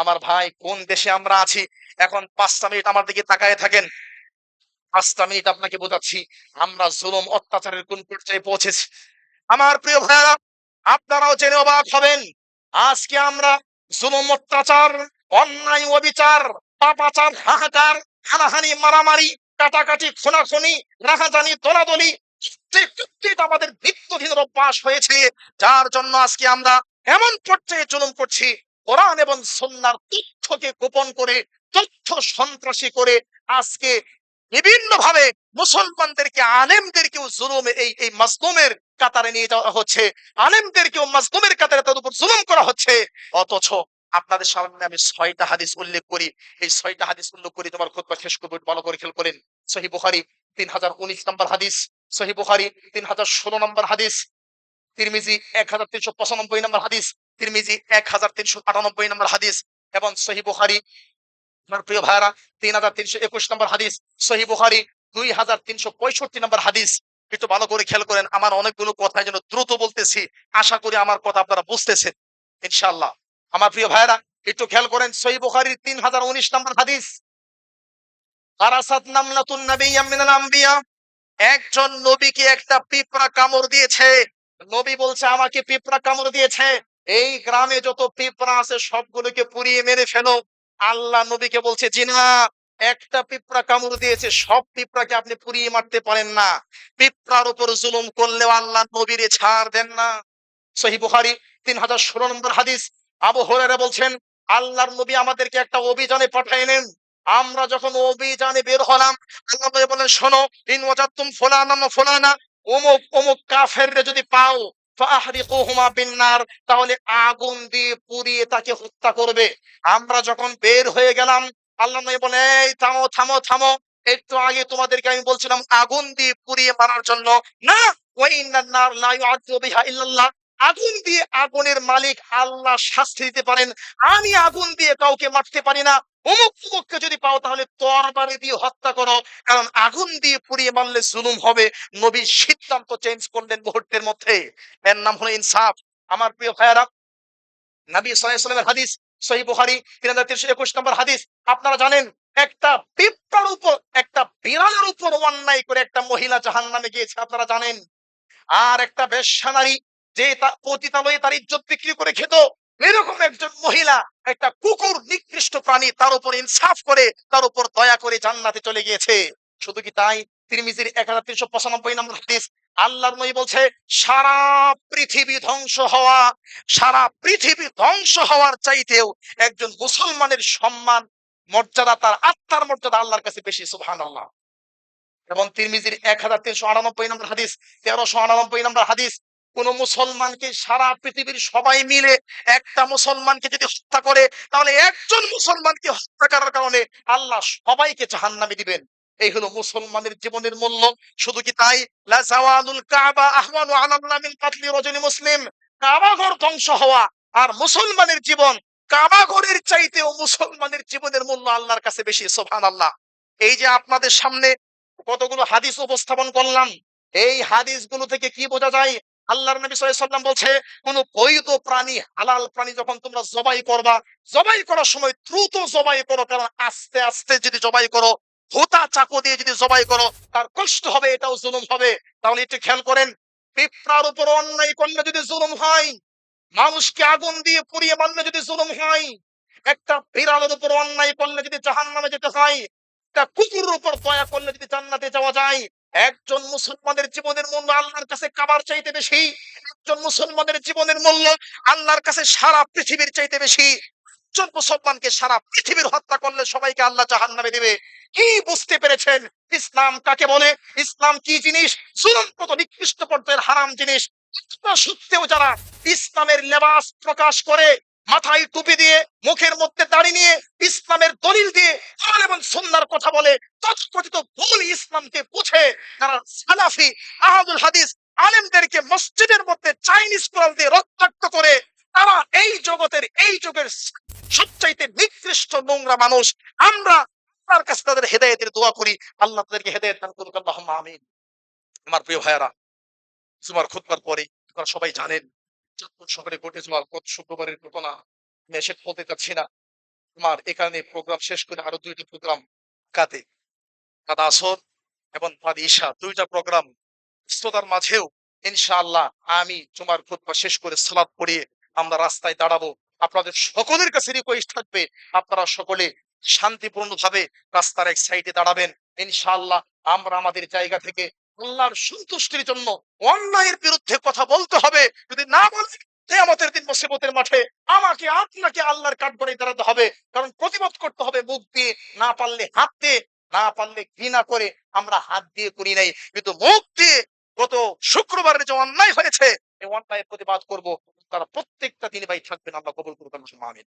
আমার ভাই কোন দেশে আমরা আছি? এখন পাঁচটা মিনিট আমার দিকে তাকায় থাকেন। পাঁচটা মিনিট আপনাকে বোঝাচ্ছি, আমরা জুলুম অত্যাচারের কোন পর্যায়ে পৌঁছেছি। আমার প্রিয় ভাইয়ারা, আপনারাও জেনে অবাক হবেন, আজকে আমরা জুলুম অত্যাচার, অন্যায় অবিচার, পাপাচার, হাহাকার, হানাহানি, মারামারি, কাটাকাটি, খুনাখুনি, রাহাজানি, দলাদলি আমাদের নিত্যদিনের অভ্যাস হয়েছে। যার জন্য আজকে আমরা এমন পর্যায়ে জুলুম করছি। কোরআন এবং সন্ন্যার তথ্যকে গোপন করে, তথ্য সন্ত্রাসী করে আজকে বিভিন্ন ভাবে মুসলমানদেরকে, আলেমদেরকেও জুলুমের এই এই মাজলুমের কাতারে নিয়ে যাওয়া হচ্ছে। আলেমদেরকেও মাজলুমের কাতারে তাদের উপর জুলুম করা হচ্ছে। অথচ আপনাদের সামনে আমি ছয়টা হাদিস উল্লেখ করি। এই ছয়টা হাদিস উল্লেখ করি তোমার খুব শেষ করব ভালো করে খেয়াল করেন। সহি বুখারি তিন হাজার উনিশ নম্বর হাদিস, সহি বুখারি তিন হাজার ষোলো নম্বর হাদিস, তিরমিজি এক হাজার তিনশো পঁচানব্বই নম্বর হাদিস তিরমিজি এক হাজার তিনশো আটানব্বই নম্বর হাদিস এবং সহি বুখারি। আমার প্রিয় ভাইরা তিন হাজার তিনশো একুশ নম্বর হাদিস, সহি বুখারি দুই হাজার তিনশো পঁয়ষট্টি নম্বর হাদিস। একটু ভালো করে খেয়াল করেন, আমার অনেকগুলো কথা যেন দ্রুত বলতেছি। আশা করি আমার কথা আপনারা বুঝতেছেন ইনশাল্লাহ আমার প্রিয় ভাইরা একটু খেয়াল করেন, সহি বুখারির তিন হাজার উনিশ নম্বর হাদিস। আরাসাত নামলাতুন নাবিয়্যাম মিনাল আম্বিয়া। একজন নবীকে একটা পিঁপড়া কামড় দিয়েছে। নবী বলছে, আমাকে পিঁপড়া কামড় দিয়েছে। এই গ্রামে যত পিঁপড়া আছে, সবগুলোকে পুড়িয়ে মেরে ফেলো। আল্লাহ নবীকে বলছে, জিনা, একটা পিঁপড়া কামড় দিয়েছে, সব পিঁপড়াকে আপনি পুড়িয়ে মারতে পারেন না। পিঁপড়ার উপর জুলুম করলেও আল্লাহ নবীরে ছাড় দেন না। সহি বুখারি, তিন হাজার ষোলো নম্বর হাদিস। আবু হরেরা বলছেন, আল্লাহর নবী আমাদেরকে একটা অভিযানে পাঠাইলেন। আমরা যখন অভিযানে বের হলাম, আল্লাহ বলেন শোনো, ইন ওয়াজাতুম ফুলানা ফুলানা, অমুক অমুক কাফের যদি পাও তাহলে আগুন দিয়ে পুড়িয়ে তাকে হত্যা করবে। আমরা যখন বের হয়ে গেলাম, আল্লাহ বলে এই থামো থামো থামো। একটু আগে তোমাদেরকে আমি বলছিলাম, আগুন দিয়ে পুড়িয়ে মারার জন্য। না আগুন দিয়ে আগুনের মালিক আল্লাহ শাস্তি দিতে পারেন। আমি আগুন দিয়ে কাউকে মারতে পারি না। অমুক অমুককে যদি পাও, তাহলে তরবারি দিয়ে হত্যা করো। কারণ আগুন দিয়ে পুড়িয়ে মারলে জুলুম হবে। নবী সিদ্ধান্ত চেঞ্জ করলেন মুহূর্তের মধ্যে। এর নাম হলো ইনসাফ। আমার প্রিয় ভাইয়ারা, নবী সাল্লামের হাদিস সহি বুখারি তিন হাজার তিনশো একুশ নম্বর হাদিস। আপনারা জানেন, একটা পিঁপড়ার উপর, একটা বিড়ালের উপর অন্যায় করে একটা মহিলা জাহান নামে গিয়েছে, আপনারা জানেন। আর একটা বেশ্যা নারী, যে পতিতালয়ে তার ইজ্জত বিক্রি করে খেত, এরকম একজন মহিলা একটা কুকুর নিকৃষ্ট প্রাণী তার উপর ইনসাফ করে, তার উপর দয়া করে জান্নাতে চলে গিয়েছে। শুধু কি তাই? তিরমিজির এক হাজার তিনশো পঁচানব্বই নম্বর হাদিস, আল্লাহর নবী বলছে, সারা পৃথিবী ধ্বংস হওয়া, সারা পৃথিবী ধ্বংস হওয়ার চাইতেও একজন মুসলমানের সম্মান, মর্যাদা, তার আত্মার মর্যাদা আল্লাহর কাছে বেশি সুবহান আল্লাহ এবং তিরমিজির এক হাজার তিনশো আটানব্বই নম্বর হাদিস, তেরোশো আটানব্বই নম্বর হাদিস কোন মুসলমানকে সারা পৃথিবীর সবাই মিলে একটা মুসলমানকে যদি হত্যা করে, তাহলে একজন মুসলমানকে হত্যা করার কারণে আল্লাহ সবাইকে জাহান্নামে দিবেন। এই হলো মুসলমানের জীবনের মূল্য। শুধু কি তাই? কাবা রাজুলি মুসলিম। কাবা ঘর ধ্বংস হওয়া আর মুসলমানের জীবন কাবা ঘরের চাইতেও মুসলমানের জীবনের মূল্য আল্লাহর কাছে বেশি, সুবহানাল্লাহ। এই যে আপনাদের সামনে কতগুলো হাদিস উপস্থাপন করলাম, এই হাদিসগুলো থেকে কি বোঝা যায়? আল্লাহর নবী সাল্লাম বলছে, কোন বৈধ প্রাণী, হালাল প্রাণী যখন তোমরা জবাই করবা, জবাই করার সময় দ্রুত জবাই করো, কারণ আস্তে আস্তে যদি জবাই করো হোতা চাকু দিয়ে যদি জবাই করো, তার কষ্ট হবে, এটাও জুলুম হবে। তাহলে একটু খেয়াল করেন, পিঁপড়ার উপর অন্যায় করলে যদি জুলুম হয়, মানুষকে আগুন দিয়ে পুড়িয়ে মারলে যদি জুলুম হয়, একটা বিড়ালের উপর অন্যায় করলে যদি জাহান্নামে যেতে হয়, একটা কুকুরের উপর দয়া করলে যদি জান্নাতে যাওয়া যায় একজন মুসলমানের জীবনের মূল্য আল্লাহর কাছে কাবার চাইতে বেশি, একজন মুসলমানের জীবনের মূল্য আল্লাহর কাছে সারা পৃথিবীর চাইতে বেশি। একজন মুসলমানকে সারা পৃথিবীর হত্যা করলে সবাইকে আল্লাহ জাহান নামে দেবে। কি বুঝতে পেরেছেন? ইসলাম কাকে বলে? ইসলাম কি জিনিস? চূড়ান্ত নিকৃষ্ট পর্যায়ের হারাম জিনিস? সত্ত্বেও যারা ইসলামের লেবাস প্রকাশ করে মাথায় টুপি দিয়ে, মুখের মধ্যে দাড়ি নিয়ে, ইসলামের দলিল দিয়ে কোরআন এবং সুন্নাহর কথা বলে তৎকথিত ভুল ইসলামকে বুঝে যারা সালাফি, আহাদুল হাদিস, আলেমদেরকে মসজিদের মধ্যে চাইনিজ কোরআন দিয়ে রক্তাক্ত করে, তারা এই জগতের, এই যুগের সবচাইতে নিকৃষ্ট নোংরা মানুষ। আমরা তার কাছে তাদের হেদায়েতের দোয়া করি। আল্লাহ তাদেরকে হেদায়েত দান করুক। আল্লাহুম্মা আমিন। আমার প্রিয় ভাইয়েরা, জুমার খুতবার পরে আপনারা সবাই জানেন চাঁদপুর শহরে ঘটে যাওয়া গত শুক্রবারের ঘটনা এসে বলতে চাচ্ছি না। আমার এখানে প্রোগ্রাম শেষ করে আরও দুইটি প্রোগ্রাম কাতে কাদা আসর এবং বাদ ঈশা, দুইটা প্রোগ্রাম ব্যস্ততার মাঝেও, ইনশাআল্লাহ আমি জুমার খুতবা শেষ করে সালাদ পড়িয়ে আমরা রাস্তায় দাঁড়াবো। আপনাদের সকলের কাছে রিকোয়েস্ট থাকবে, আপনারা সকলে শান্তিপূর্ণভাবে রাস্তার এক সাইডে দাঁড়াবেন। ইনশাআল্লাহ আমরা আমাদের জায়গা থেকে আল্লাহর সন্তুষ্টির জন্য অন্যায়ের বিরুদ্ধে কথা বলতে হবে। যদি না বলে, কেয়ামতের দিন মুসিবতের মাঠে আমাকে, আপনাকে আল্লাহর কাঠগড়ায় দাঁড়াতে হবে। কারণ প্রতিবাদ করতে হবে মুখ দিয়ে, না পারলে হাত দিয়ে, না পারলে ঘৃণা করে আমরা হাত দিয়ে করি নাই। কিন্তু মুখ দিয়ে গত শুক্রবারের যে অন্যায় হয়েছে, এই অন্যায়ের প্রতিবাদ করব। তারা প্রত্যেকটা দিন ভাই থাকবেন, আল্লাহ কবুল করবেন আমিন।